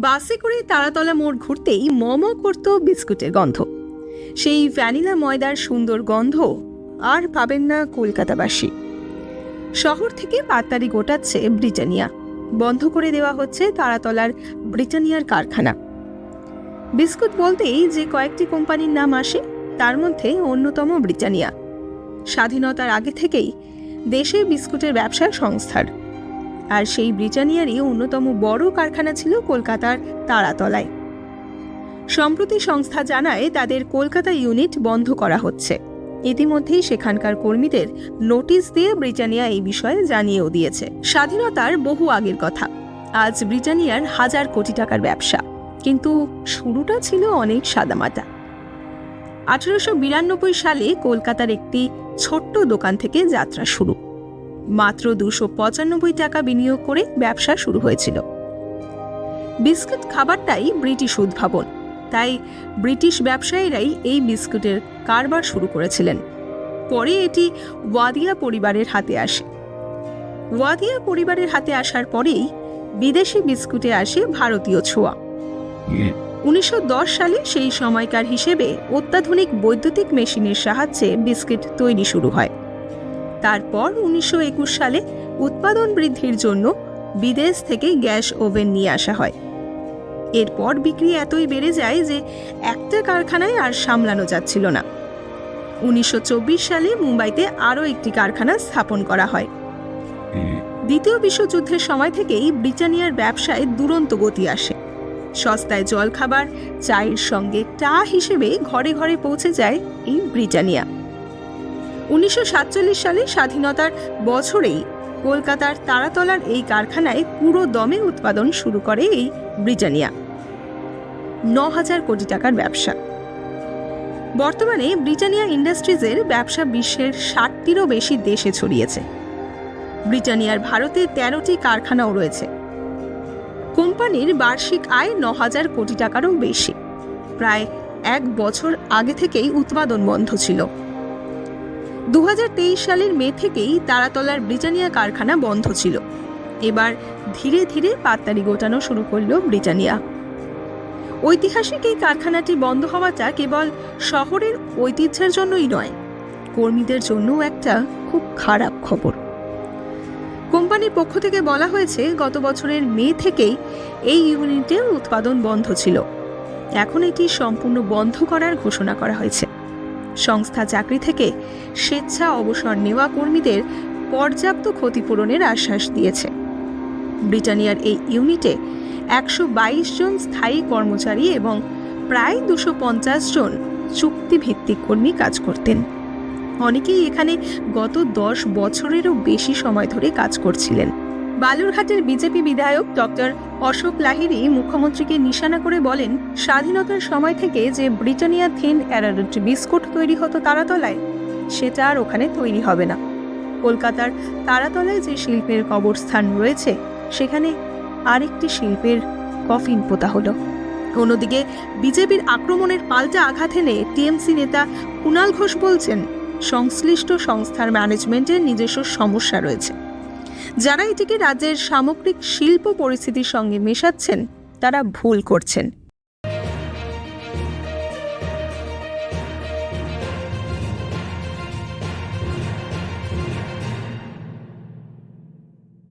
বাসে করে তারাতলা মোড় ঘুরতেই মম করত বিস্কুটের গন্ধ। সেই ভ্যানিলা ময়দার সুন্দর গন্ধ আর পাবেন না কলকাতাবাসী। শহর থেকে পাতারি গোটাচ্ছে ব্রিটানিয়া। বন্ধ করে দেওয়া হচ্ছে তারাতলার ব্রিটানিয়ার কারখানা। বিস্কুট বলতেই যে কয়েকটি কোম্পানির নাম আসে, তার মধ্যে অন্যতম ব্রিটানিয়া। স্বাধীনতার আগে থেকেই দেশে বিস্কুটের ব্যবসা সংস্থার। আর সেই ব্রিটানিয়ারই অন্যতম বড় কারখানা ছিল কলকাতার তারাতলায়। সম্প্রতি সংস্থা জানায় তাদের কলকাতা ইউনিট বন্ধ করা হচ্ছে। ইতিমধ্যেই সেখানকার কর্মীদের নোটিশ দিয়ে ব্রিটানিয়া এই বিষয়ে জানিয়েও দিয়েছে। স্বাধীনতার বহু আগের কথা। আজ ব্রিটানিয়ার হাজার কোটি টাকার ব্যবসা। কিন্তু শুরুটা ছিল অনেক সাদামাটা। আঠারোশো বিরানব্বই সালে কলকাতার একটি ছোট্ট দোকান থেকে যাত্রা শুরু। মাত্র দুশো পঁচানব্বই টাকা বিনিয়োগ করে ব্যবসা শুরু হয়েছিল। বিস্কুট খাবারটাই ব্রিটিশ উদ্ভাবন, তাই ব্রিটিশ ব্যবসায়ীরাই এই বিস্কুটের কারবার শুরু করেছিলেন। পরে এটি ওয়াদিয়া পরিবারের হাতে আসে। ওয়াদিয়া পরিবারের হাতে আসার পরেই বিদেশি বিস্কুটে আসে ভারতীয় ছোঁয়া। উনিশশো দশ সালে সেই সময়কার হিসেবে অত্যাধুনিক বৈদ্যুতিক মেশিনের সাহায্যে বিস্কিট তৈরি শুরু হয়। তারপর উনিশশো একুশ সালে উৎপাদন বৃদ্ধির জন্য বিদেশ থেকে গ্যাস ওভেন নিয়ে আসা হয়। এরপর বিক্রি এতই বেড়ে যায় যে একটা কারখানায় আর সামলানো যাচ্ছিল না। উনিশশো চব্বিশ সালে মুম্বাইতে আরও একটি কারখানা স্থাপন করা হয়। দ্বিতীয় বিশ্বযুদ্ধের সময় থেকেই ব্রিটানিয়ার ব্যবসায় দুরন্ত গতি আসে। সস্তায় জলখাবার, চায়ের সঙ্গে চা হিসেবে ঘরে ঘরে পৌঁছে যায় এই ব্রিটানিয়া। উনিশশো সাতচল্লিশ সালে স্বাধীনতার বছরেই কলকাতার তারাতলার এই কারখানায় পুরো দমে উৎপাদন শুরু করে এই ব্রিটানিয়া। ন হাজার কোটি টাকার ব্যবসা। বর্তমানে ব্রিটানিয়া ইন্ডাস্ট্রিজের ব্যবসা বিশ্বের ষাটটিরও বেশি দেশে ছড়িয়েছে। ব্রিটানিয়ার ভারতে তেরোটি কারখানাও রয়েছে। কোম্পানির বার্ষিক আয় ন হাজার কোটি টাকারও বেশি। প্রায় এক বছর আগে থেকেই উৎপাদন বন্ধ ছিল। দু হাজার তেইশ সালের মে থেকেই তারাতলার ব্রিটানিয়া কারখানা বন্ধ ছিল। এবার ধীরে ধীরে পাত্তারি গোটানো শুরু করল ব্রিটানিয়া। ঐতিহাসিক এই কারখানাটি বন্ধ হওয়াটা কেবল শহরের ঐতিহ্যের জন্যই নয়, কর্মীদের জন্যও একটা খুব খারাপ খবর। কোম্পানির পক্ষ থেকে বলা হয়েছে, গত বছরের মে থেকেই এই ইউনিটের উৎপাদন বন্ধ ছিল। এখন এটি সম্পূর্ণ বন্ধ করার ঘোষণা করা হয়েছে। সংস্থা চাকরি থেকে স্বেচ্ছা অবসর নেওয়া কর্মীদের পর্যাপ্ত ক্ষতিপূরণের আশ্বাস দিয়েছে। ব্রিটানিয়ার এই ইউনিটে একশো বাইশ জন স্থায়ী কর্মচারী এবং প্রায় দুশো জন চুক্তিভিত্তিক কর্মী কাজ করতেন। অনেকেই এখানে গত দশ বছরেরও বেশি সময় ধরে কাজ করছিলেন। বালুরঘাটের বিজেপি বিধায়ক ডক্টর অশোক লাহিড়ী মুখ্যমন্ত্রীকে নিশানা করে বলেন, স্বাধীনতার সময় থেকে যে ব্রিটানিয়া থিন অ্যারারুট বিস্কুট তৈরি হতো তারাতলায়, সেটা আর ওখানে তৈরি হবে না। কলকাতার তারাতলায় যে শিল্পের কবরস্থান রয়েছে, সেখানে আরেকটি শিল্পের কফিন পোতা হলো। অন্যদিকে বিজেপির আক্রমণের পাল্টা আঘাত এনে টিএমসি নেতা কুণাল ঘোষ বলছেন, সংশ্লিষ্ট সংস্থার ম্যানেজমেন্টের নিজস্ব সমস্যা রয়েছে। যারা এটিকে রাজ্যের সামগ্রিক শিল্প পরিস্থিতির সঙ্গে মেশাচ্ছেন তারা ভুল করছেন।